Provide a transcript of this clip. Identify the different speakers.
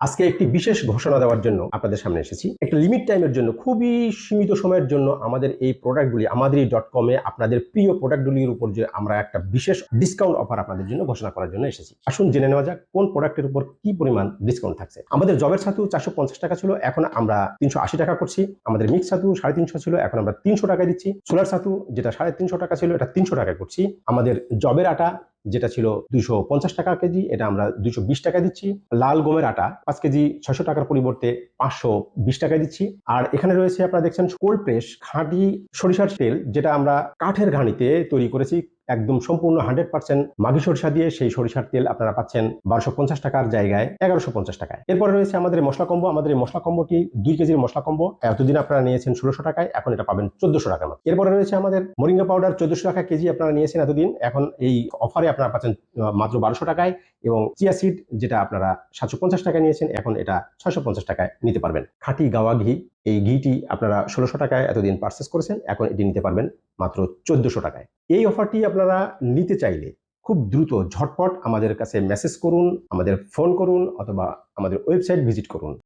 Speaker 1: আজকে একটি বিশেষ ঘোষণা দেওয়ার জন্য আপনাদের সামনে এসেছি। একটা লিমিট টাইমের জন্য, খুবই সীমিত সময়ের জন্য আমাদের এই প্রোডাক্টগুলি আমাদের এই ডট কমে আপনাদের প্রিয় প্রোডাক্টগুলির উপর যে আমরা একটা বিশেষ ডিসকাউন্ট অফার আপনাদের জন্য ঘোষণা করার জন্য এসেছি। আসুন জেনে নেওয়া যাক, কোন প্রোডাক্টের উপর কি পরিমাণ ডিসকাউন্ট থাকছে। আমাদের জবের ছাতু চারশো পঞ্চাশ টাকা ছিল, এখন আমরা তিনশো আশি টাকা করছি। আমাদের মিক্স ছাতু সাড়ে তিনশো ছিল, এখন আমরা তিনশো টাকা দিচ্ছি। সোলার ছাতু যেটা সাড়ে তিনশো টাকা ছিল, এটা তিনশো টাকায় করছি। আমাদের জবের আটা যেটা ছিল দুশো পঞ্চাশ টাকা কেজি, এটা আমরা দুশো বিশ টাকা দিচ্ছি। লাল গমের আটা, পাঁচ কেজি ছয়শো টাকার পরিবর্তে পাঁচশো বিশ টাকা দিচ্ছি। আর এখানে রয়েছে আপনারা দেখছেন কোল্ড প্রেস, খাঁটি সরিষার তেল, যেটা আমরা কাঠের ঘানিতে তৈরি করেছি। একদম সম্পূর্ণ হান্ড্রেড পার্সেন্ট মাঘি সরিষা দিয়ে সেই সরিষার তেল আপনারা পাচ্ছেন বারোশো পঞ্চাশ টাকার জায়গায়, এগারোশো পঞ্চাশ টাকায়। এরপরে রয়েছে আমাদের মশলা কম্বো। আমাদের এই মশলা কম্বোটি দুই কেজির মশলা কম্বো। এতদিন আপনারা নিয়েছেন ষোলোশো টাকায়, এখন এটা পাবেন চোদ্দশো টাকা মাত্র। এরপরে রয়েছে আমাদের মরিঙ্গা পাউডার, চোদ্দশো টাকা কেজি আপনারা নিয়েছেন এতদিন। এখন এই অফারে আপনারা পাচ্ছেন মাত্র বারোশো টাকায় এবং চিয়া সিড যেটা আপনারা সাতশো পঞ্চাশ টাকায় নিয়েছেন, এখন এটা ছয়শো পঞ্চাশ টাকায় নিতে পারবেন। খাঁটি গাওয়া ঘি, এই ঘিটি আপনারা ষোলোশো টাকায় এতদিন পারচেস করেছেন, এখন এটি নিতে পারবেন মাত্র চোদ্দশো টাকায়। এই অফারটি আপনারা নিতে চাইলে খুব দ্রুত, ঝটপট আমাদের কাছে মেসেজ করুন, আমাদের ফোন করুন অথবা আমাদের ওয়েবসাইট ভিজিট করুন।